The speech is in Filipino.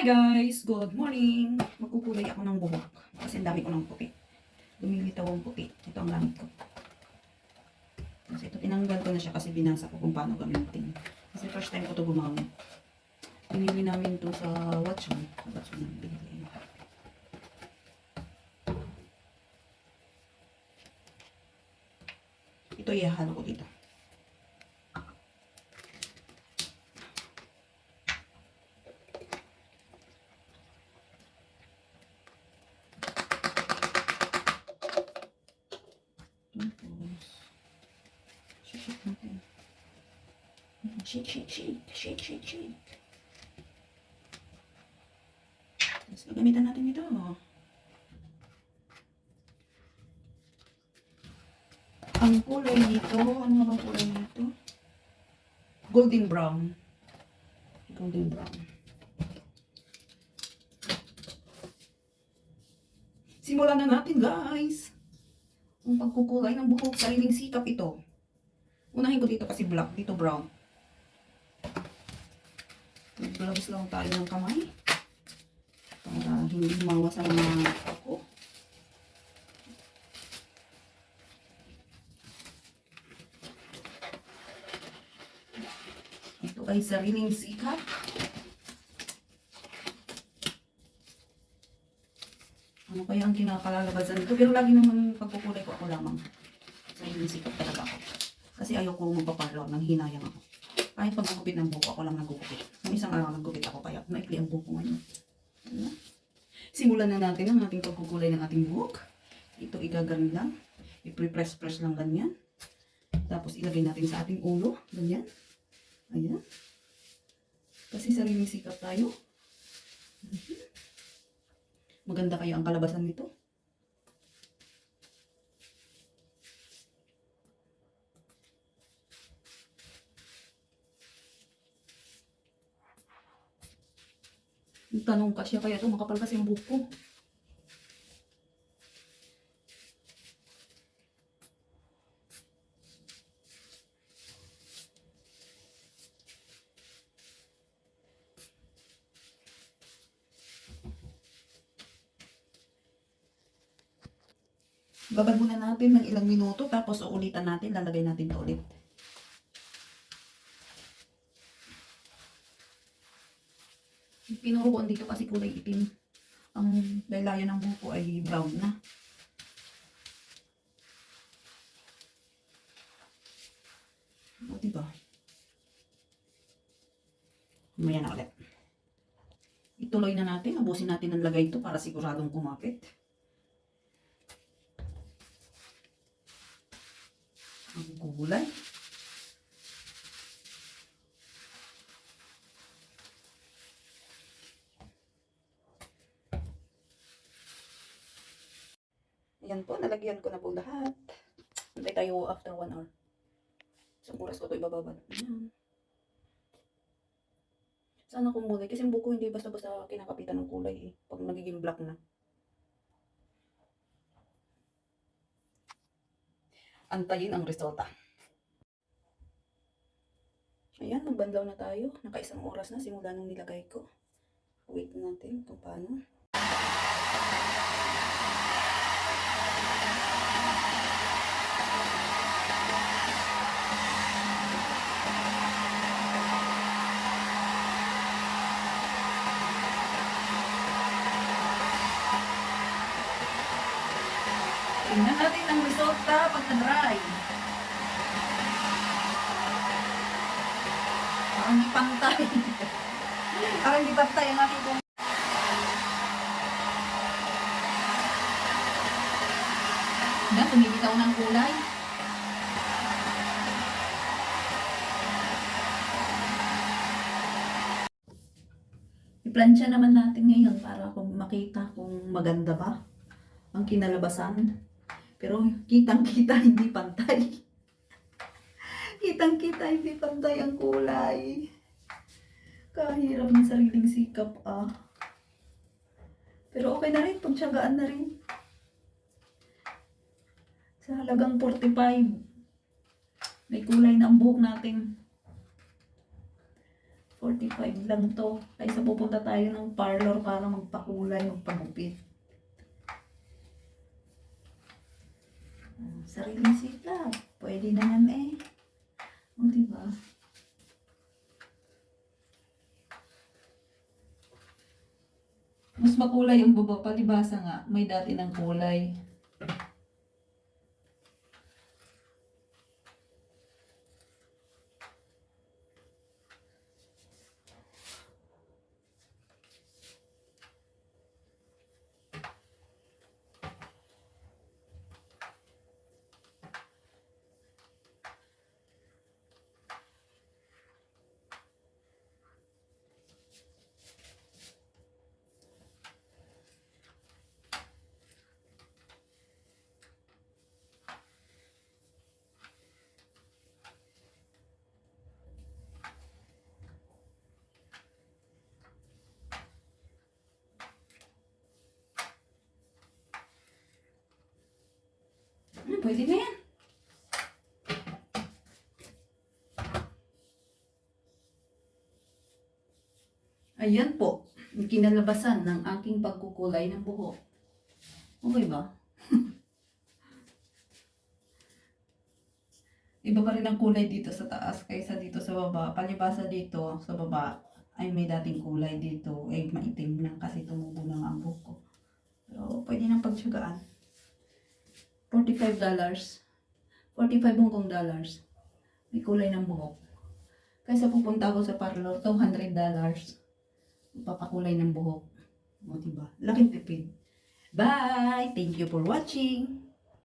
Hi guys! Good morning! Magkukulay ako ng buhok. Kasi dami ko ng puti. Lumilitaw ang puti. Ito ang gamit ko. Kasi ito, tinanggal ko na siya kasi binasa ko kung paano gamitin. Kasi first time ko ito gumamit. Pinili namin ito sa Watson. Watson ang binili. Ito ihahalo ko dito. Tapos, shake. Shake, shake, shake. Shake, shake. Tapos, gagamitan natin ito. Ang kulay nito, ano bang kulay nito? Golden brown. Golden brown. Simulan na natin, guys ang pagkukulay ng buhok, sariling sikap ito. Unahin ko dito kasi black, dito brown. Gloves lang tayo ng kamay. Para hindi mawas ang mga ako. Ito ay sariling sikap. Ano kaya ang kinakalalabasan nito? Pero lagi naman pagkukulay ko ako lamang. Sa sikap talaga ako. Kasi ayaw ko magpaparlaw, nang hinayang ako. Kahit pag nagupit ng buko, ako lang nagugupit. Nung isang araw nagupit ako, kaya naikli ang buko ngayon. Ano? Simulan na natin ang ating pagkukulay ng ating buhok. Ito igagarin lang. I-press-press lang ganyan. Tapos ilagay natin sa ating ulo. Ganyan. Ayan. Kasi sariling sikap tayo. Maganda kayo ang kalabasan nito. Tanong ka siya, kaya ito makapal kasi ang buhok ko. Babad muna natin ng ilang minuto, tapos uulitan natin, lalagay natin to ulit. Pinuruan dito kasi kulay itim. Ang laylayan ng buko ay brown na. O, diba? Mamaya na ulit. Ituloy na natin. Abusin natin ang lagay ito para siguradong kumapit. Ang gulay. Ayan po, nalagyan ko na po lahat. Antay tayo after one hour. Isang oras ko ito ibababad. Ayan. Sana kumulay. Kasi yung buko hindi basta-basta kinakapitan ng kulay eh. Pag nagiging black na. Antayin ang resulta. Ayan, magbanlaw na tayo. Nakaisang oras na simula nung nilagay ko. Wait natin kung paano. Tingnan natin ang resulta pagka-dry. Parang di pantay. Parang di pantay ang aking kung... Yan, tumibitaw ng kulay. I-plancha naman natin ngayon para kung makita kung maganda ba ang kinalabasan. Pero kitang-kita hindi pantay. kitang-kita hindi pantay ang kulay. Kahirap ng sariling sikap ah. Pero okay na rin, pagtsagaan na rin. Sa halagang 45, may kulay na ang buhok natin. 45 lang to. Kaysa pupunta tayo ng parlor para magpakulay, magpagupit. Sariling sikap. Pwede naman eh. O, diba? Mas makulay yung baba, palibasa nga. May dati ng kulay. Hmm, pwede na yan. Ayan po, kinalabasan ng aking pagkukulay ng buhok. Okay ba? Iba pa rin ang kulay dito sa taas kaysa dito sa baba. Palibasa dito sa baba ay may dating kulay dito. Ay maitim na kasi tumubo na ang buhok ko. Pero pwede nang pagtsagaan. $45 dollars. 45 Hong Kong dollars. May kulay ng buhok. Kaysa pupunta ako sa parlor, $200 dollars papakulay ng buhok. O, diba? Laking tipid. Bye! Thank you for watching!